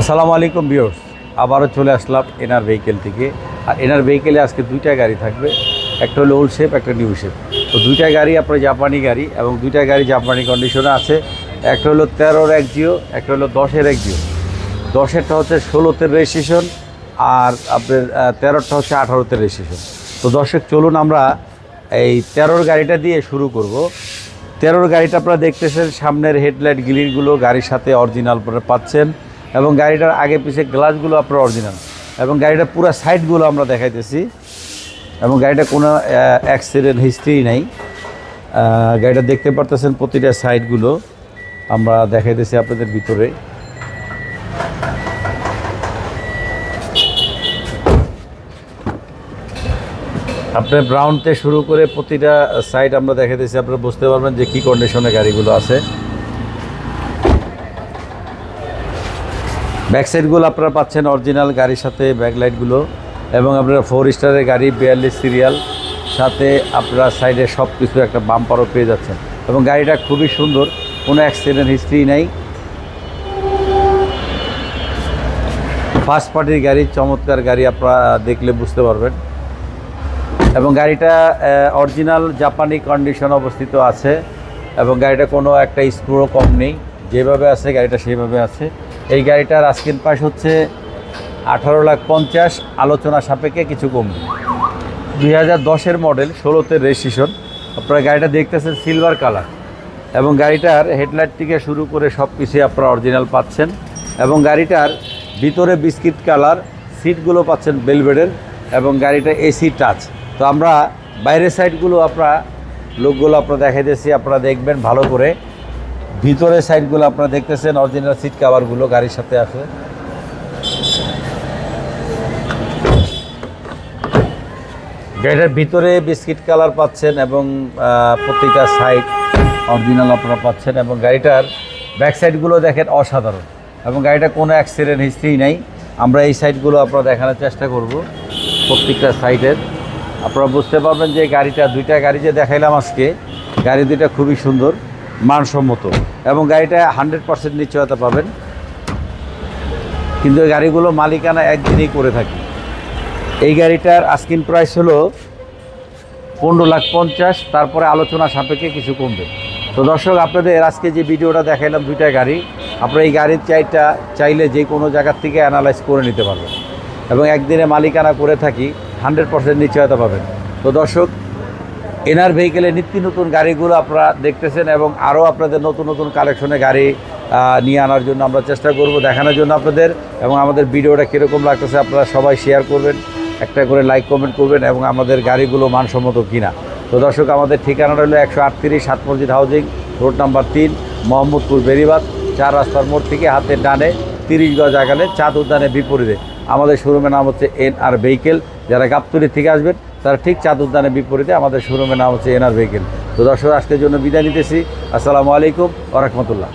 আসসালামু আলাইকুম বিয়র্স আবারও চলে আসলাম এনার ভেহিকেল থেকে। আর এনার ভেহিকেলে আজকে দুইটা গাড়ি থাকবে। একটা হলো ওল্ড শেপ একটা নিউ শেপ তো দুইটা গাড়ি আপনার জাপানি গাড়ি এবং দুইটা গাড়ি জাপানি কন্ডিশনে আছে। একটা হলো তেরোর এক জিও, একটা হলো দশের এক জিও। দশেরটা হচ্ছে ষোলোতে রেজিস্ট্রেশন আর আপনার তেরোটা হচ্ছে আঠারোতে রেজিস্ট্রেশন তো দর্শক, চলুন আমরা এই তেরোর গাড়িটা দিয়ে শুরু করব। তেরোর গাড়িটা আপনারা দেখতেছেন, সামনের হেডলাইট গ্রিলগুলো গাড়ির সাথে অরিজিনাল পাচ্ছেন। এবং গাড়িটার আগে পিছে গ্লাসগুলো আপনার অরিজিনাল এবং গাড়িটার পুরো সাইডগুলো আমরা দেখাইতেছি। এবং গাড়িটা কোনো অ্যাক্সিডেন্ট হিস্ট্রি নেই। গাড়িটা দেখতে পারতেছেন প্রতিটা সাইডগুলো আমরা দেখাইতেছি আপনাদের ভিতরে। আপনার ব্রাউন থেকে শুরু করে প্রতিটা সাইড আমরা দেখাইতেছি। আপনারা বুঝতে পারবেন যে কী কন্ডিশনে গাড়িগুলো আছে। ব্যাক সাইডগুলো আপনারা পাচ্ছেন অরিজিনাল গাড়ির সাথে ব্যাকলাইটগুলো এবং আপনারা ফোর স্টারের গাড়ি, বিয়াল্লিশ সিরিয়াল, সাথে আপনারা সাইডে সব কিছু একটা বাম্পারও পেয়ে যাচ্ছেন। এবং গাড়িটা খুবই সুন্দর, কোনো অ্যাক্সিডেন্ট হিস্ট্রি নেই। ফার্স্ট পার্টির গাড়ি, চমৎকার গাড়ি আপনারা দেখলে বুঝতে পারবেন। এবং গাড়িটা অরিজিনাল জাপানি কন্ডিশন অবস্থিত আছে। এবং গাড়িটা কোনো একটা স্ক্রুও কম নেই। যেভাবে আছে, গাড়িটা সেইভাবে আছে। এই গাড়িটার আজকের প্রাইস হচ্ছে আঠারো লাখ পঞ্চাশ, আলোচনা সাপেক্ষে কিছু কমবে দুই হাজার দশের মডেল ষোলোতে রেজিস্ট্রেশন আপনারা গাড়িটা দেখতেছেন সিলভার কালার এবং গাড়িটার হেডলাইট থেকে শুরু করে সব কিছুই আপনারা অরিজিনাল পাচ্ছেন। এবং গাড়িটার ভিতরে বিস্কিট কালার সিটগুলো পাচ্ছেন বেলভেডের এবং গাড়িটা এসি টাচ তো আমরা বাইরের সাইডগুলো আপনারা লোকগুলো আপনারা দেখাইতেছি, আপনারা দেখবেন ভালো করে। ভিতরের সাইডগুলো আপনারা দেখতেছেন অরিজিনাল সিট কাভারগুলো গাড়ির সাথে আছে। গাড়িটার ভিতরে বিস্কিট কালার পাচ্ছেন এবং প্রতিটা সাইড অরিজিনাল আপনারা পাচ্ছেন এবং গাড়িটার ব্যাক সাইডগুলো দেখেন অসাধারণ। এবং গাড়িটা কোনো অ্যাক্সিডেন্ট হিস্ট্রি নেই। আমরা এই সাইডগুলো আপনারা দেখানোর চেষ্টা করব প্রত্যেকটা সাইডের আপনারা বুঝতে পারবেন যে গাড়িটা, দুইটা গাড়ি যে দেখাইলাম আজকে, গাড়ি দুইটা খুবই সুন্দর। মানসম্মত। এবং গাড়িটা হান্ড্রেড পার্সেন্ট নিশ্চয়তা পাবেন। কিন্তু এই গাড়িগুলো মালিকানা একদিনই করে থাকি। এই গাড়িটার আস্কিন প্রাইস হলো পনেরো লাখ পঞ্চাশ, তারপরে আলোচনা সাপেক্ষে কিছু কমবে। তো দর্শক, আপনাদের আজকে যে ভিডিওটা দেখাইলাম দুইটা গাড়ি, আপনারা এই গাড়ির চাইটা চাইলে যে কোনো জায়গার থেকে অ্যানালাইজ করে নিতে পারবেন। এবং একদিনে মালিকানা করে থাকি, হান্ড্রেড পার্সেন্ট নিশ্চয়তা পাবেন। তো দর্শক এনার ভেহিকেলে নিত্য নতুন গাড়িগুলো আপনারা দেখতেছেন এবং আরও আপনাদের নতুন নতুন কালেকশনে গাড়ি নিয়ে আনার জন্য আমরা চেষ্টা করব দেখানোর জন্য আপনাদের এবং আমাদের ভিডিওটা কীরকম লাগতেছে আপনারা সবাই শেয়ার করবেন, একটা করে লাইক কমেন্ট করবেন এবং আমাদের গাড়িগুলো মানসম্মত কিনা। তো দর্শক, আমাদের ঠিকানাটা হলো একশো আটত্রিশ সাত মসজিদ হাউজিং, রোড নাম্বার তিন, মোহাম্মদপুর বেরিবাদ চার রাস্তার মোড় থেকে হাতের ডানে, তিরিশ গজ আগালে চাঁদ উদ্যানের বিপরীতে। আমাদের শোরুমের নাম হচ্ছে এন আর ভেহিকেল, যারা গাবতলি থেকে আসবেন তারা ঠিক চাঁদ উদ্যানের বিপরীতে আমাদের শোরুমের নাম হচ্ছে এন আর ভেহিকেল তো দর্শক, আজকের জন্য বিদায় নিতেছি। আসসালামু আলাইকুম ওরহমতুল্লাহ